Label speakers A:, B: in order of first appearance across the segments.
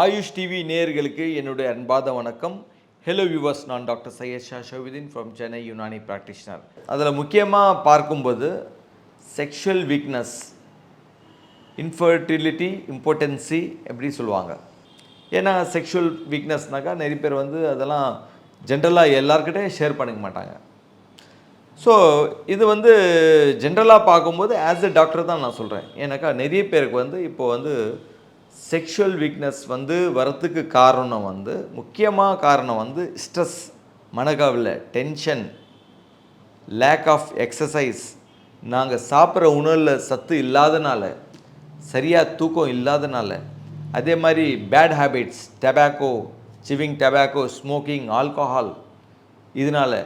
A: AYUSH TV நேயர்களுக்கு என்னுடைய அன்பாத வணக்கம். ஹலோ வியூவர்ஸ் நான் டாக்டர் சையத் ஷா ஷோவிதின் ஃப்ரம் சென்னை யுனானி ப்ராக்டிஷனர் அதில் முக்கியமாக பார்க்கும்போது செக்ஷுவல் வீக்னஸ் இன்ஃபர்டிலிட்டி இம்பார்ட்டன்சி எப்படி சொல்லுவாங்க? ஏன்னா செக்ஷுவல் வீக்னஸ்னாக்கா நிறைய பேர் வந்து அதெல்லாம் ஜென்ரலாக எல்லாருக்கிட்டே ஷேர் பண்ணிக்க மாட்டாங்க. ஸோ இது வந்து ஜென்ரலாக பார்க்கும்போது ஆஸ் எ டாக்டர் தான் நான் சொல்கிறேன் ஏன்னாக்கா நிறைய பேருக்கு வந்து இப்போ வந்து செக்ஷுவல் வீக்னஸ் வந்து வரத்துக்கு காரணம் வந்து முக்கியமாக காரணம் வந்து ஸ்ட்ரெஸ் மனக்கவலை டென்ஷன் லேக் ஆஃப் எக்ஸசைஸ் நாங்கள் சாப்பிட்ற உணவில் சத்து இல்லாதனால சரியாக தூக்கம் இல்லாதனால அதே மாதிரி bad habits tobacco chewing tobacco smoking alcohol இதனால்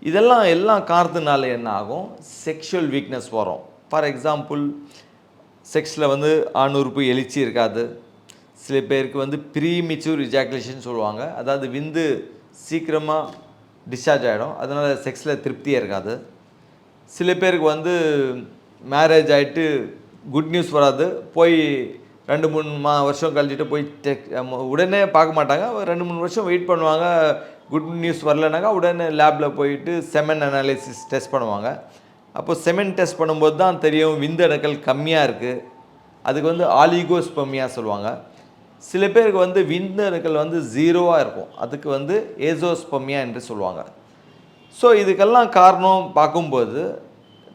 A: இதெல்லாம் எல்லாம் காரணத்தினால என்ன ஆகும்? செக்ஷுவல் வீக்னஸ் வரும். ஃபார் எக்ஸாம்பிள் செக்ஸில் வந்து ஆணுறுப்பு எழுச்சி இருக்காது. சில பேருக்கு வந்து ப்ரீமிச்சூர் இஜாக்குலேஷன் சொல்லுவாங்க. அதாவது விந்து சீக்கிரமாக டிஸ்சார்ஜ் ஆகிடும் அதனால் செக்ஸில் திருப்தியாக இருக்காது. சில பேருக்கு வந்து மேரேஜ் ஆகிட்டு குட் நியூஸ் வராது. போய் ரெண்டு மூணு மா வருஷம் கழிச்சிட்டு போய் டெக் உடனே பார்க்க மாட்டாங்க. ஒரு ரெண்டு மூணு வருஷம் வெயிட் பண்ணுவாங்க. குட் நியூஸ் வரலனாக்கா உடனே லேபில் போயிட்டு செமன் அனாலிசிஸ் டெஸ்ட் பண்ணுவாங்க. அப்போ செமெண்ட் டெஸ்ட் பண்ணும்போது தான் தெரியும் விந்தணுக்கள் கம்மியாக இருக்குது அதுக்கு வந்து ஆலிகோஸ்பமியாக சொல்லுவாங்க. சில பேருக்கு வந்து விந்தணுக்கள் வந்து ஜீரோவாக இருக்கும். அதுக்கு வந்து ஏசோஸ்பமியா என்று சொல்லுவாங்க. ஸோ இதுக்கெல்லாம் காரணம் பார்க்கும்போது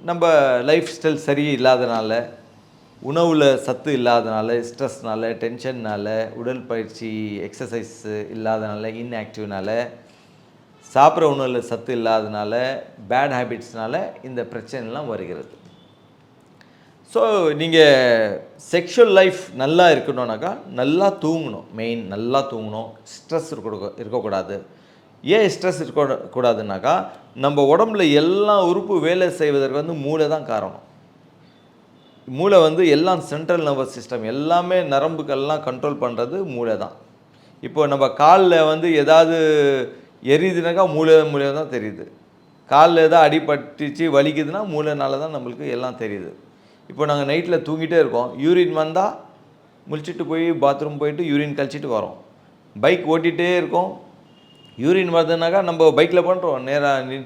A: நம்ம லைஃப் ஸ்டைல் சரி இல்லாதனால உணவில் சத்து இல்லாதனால ஸ்ட்ரெஸ்னால டென்ஷன்னால உடற்பயிற்சி எக்ஸசைஸ் இல்லாதனால இன்ஆக்டிவ்னால சாப்பிட்ற உணவில் சத்து இல்லாதனால பேட் ஹேபிட்ஸ்னால இந்த பிரச்சனைலாம் வருகிறது. ஸோ நீங்கள் செக்ஷுவல் லைஃப் நல்லா இருக்கணும்னாக்கா நல்லா தூங்கணும். மெயின் நல்லா தூங்கணும். ஸ்ட்ரெஸ் இருக்க இருக்கக்கூடாது. ஏன் ஸ்ட்ரெஸ் இருக்க கூடாதுனாக்கா நம்ம உடம்புல எல்லா உறுப்பு வேலை செய்வதற்கு வந்து மூளை தான் காரணம். மூளை வந்து எல்லாம் சென்ட்ரல் நர்வஸ் சிஸ்டம் எல்லாமே நரம்புக்கெல்லாம் கண்ட்ரோல் பண்ணுறது மூளை தான். இப்போ நம்ம காலில் வந்து ஏதாவது எரியுதுனாக்கா மூளை மூளை தான் தெரியுது. காலில் ஏதோ அடிபட்டுச்சு வலிக்குதுன்னா மூளைனால தான் நம்மளுக்கு எல்லாம் தெரியுது. இப்போ நாங்கள் நைட்டில் தூங்கிட்டே இருக்கோம். யூரின் வந்தால் முழிச்சிட்டு போய் பாத்ரூம் போயிட்டு யூரின் கழிச்சிட்டு வரோம். பைக் ஓட்டிகிட்டே இருக்கோம். யூரின் வருதுனாக்கா நம்ம பைக்கில் பண்ணுறோம் நேராக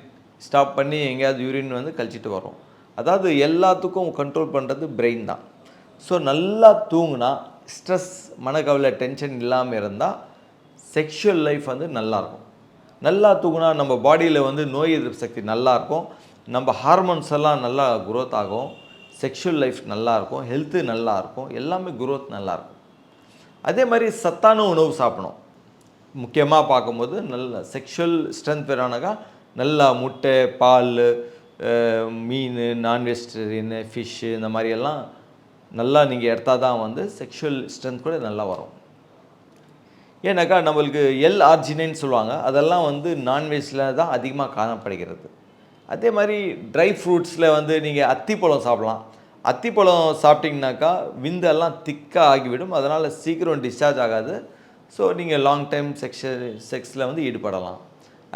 A: ஸ்டாப் பண்ணி எங்கேயாவது யூரின் வந்து கழிச்சிட்டு வரோம். அதாவது எல்லாத்துக்கும் கண்ட்ரோல் பண்ணுறது பிரெயின் தான். ஸோ நல்லா தூங்குனா ஸ்ட்ரெஸ் மனக்கவலை டென்ஷன் இல்லாமல் இருந்தால் செக்ஷுவல் லைஃப் வந்து நல்லாயிருக்கும் நல்லா தூங்கினா நம்ம பாடியில் வந்து நோய் எதிர்ப்பு சக்தி நல்லாயிருக்கும் நம்ம ஹார்மோன்ஸ் எல்லாம் நல்லா குரோத் ஆகும். செக்ஷுவல் லைஃப் நல்லாயிருக்கும் ஹெல்த்து நல்லாயிருக்கும் எல்லாமே குரோத் நல்லாயிருக்கும் அதே மாதிரி சத்தான உணவு சாப்பிடணும். முக்கியமாக பார்க்கும்போது நல்ல செக்ஷுவல் ஸ்ட்ரென்த் வேணும்னாக்கா நல்லா முட்டை பால் மீன் நான்வெஜிடேரியன் ஃபிஷ்ஷு இந்த மாதிரியெல்லாம் நல்லா நீங்கள் எடுத்தால் தான் வந்து செக்ஷுவல் ஸ்ட்ரென்த் கூட நல்லா வரும். ஏன்னாக்கா நம்மளுக்கு எல் ஆர்ஜினைன்னு சொல்லுவாங்க. அதெல்லாம் வந்து நான்வெஜ்ஜில் தான் அதிகமாக காணப்படுகிறது. அதே மாதிரி ட்ரை ஃப்ரூட்ஸில் வந்து நீங்கள் அத்திப்பழம் சாப்பிட்லாம். அத்திப்பழம் சாப்பிட்டிங்கனாக்கா விந்தெல்லாம் திக்காக ஆகிவிடும். அதனால் சீக்கிரம் டிஸ்சார்ஜ் ஆகாது. ஸோ நீங்கள் லாங் டைம் செக்ஷ செக்ஸில் வந்து ஈடுபடலாம்.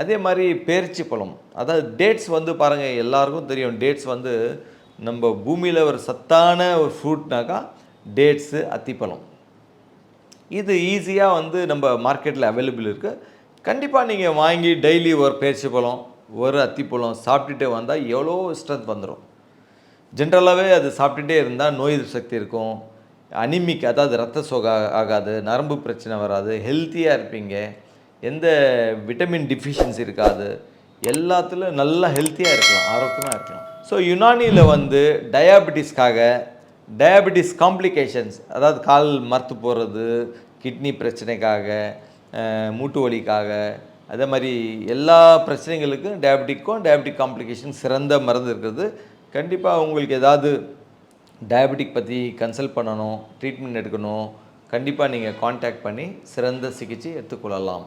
A: அதே மாதிரி பேரிச்சி பழம். அதாவது டேட்ஸ் வந்து பாருங்கள் எல்லாருக்கும் தெரியும். டேட்ஸ் வந்து நம்ம பூமியில் ஒரு சத்தான ஒரு ஃப்ரூட்னாக்கா டேட்ஸு அத்திப்பழம். இது ஈஸியாக வந்து நம்ம மார்க்கெட்டில் அவைலபிள் இருக்குது கண்டிப்பாக நீங்கள் வாங்கி டெய்லி ஒரு பேச்சு பழம் ஒரு அத்திப்பழம் சாப்பிட்டுட்டே வந்தால் எவ்வளோ ஸ்ட்ரென்த் வந்துடும் ஜென்ரலாகவே அது சாப்பிட்டுட்டே இருந்தால் நோய் எதிர்ப்பு சக்தி இருக்கும். அனிமிக் அதாவது ரத்த சோகா ஆகாது நரம்பு பிரச்சனை வராது ஹெல்த்தியாக இருப்பீங்க. எந்த விட்டமின் டிஃபிஷியன்சி இருக்காது. எல்லாத்துலையும் நல்லா ஹெல்த்தியாக இருக்கலாம் ஆரோக்கியமாக இருக்கலாம். ஸோ யுனானியில் வந்து டயாபெட்டிஸ்க்காக டயாபெட்டிஸ் காம்ப்ளிகேஷன்ஸ் அதாவது கால் மறுத்து போகிறது கிட்னி பிரச்சனைக்காக மூட்டு வலிக்காக அதே மாதிரி எல்லா பிரச்சனைகளுக்கும் டயபெட்டிக்கும் டயபெட்டிக் காம்ப்ளிகேஷன் சிறந்த மருந்து இருக்கிறது. கண்டிப்பாக உங்களுக்கு ஏதாவது டயபெட்டிக் பற்றி கன்சல்ட் பண்ணணும் ட்ரீட்மெண்ட் எடுக்கணும் கண்டிப்பாக நீங்கள் காண்டாக்ட் பண்ணி சிறந்த சிகிச்சை எடுத்துக்கொள்ளலாம்.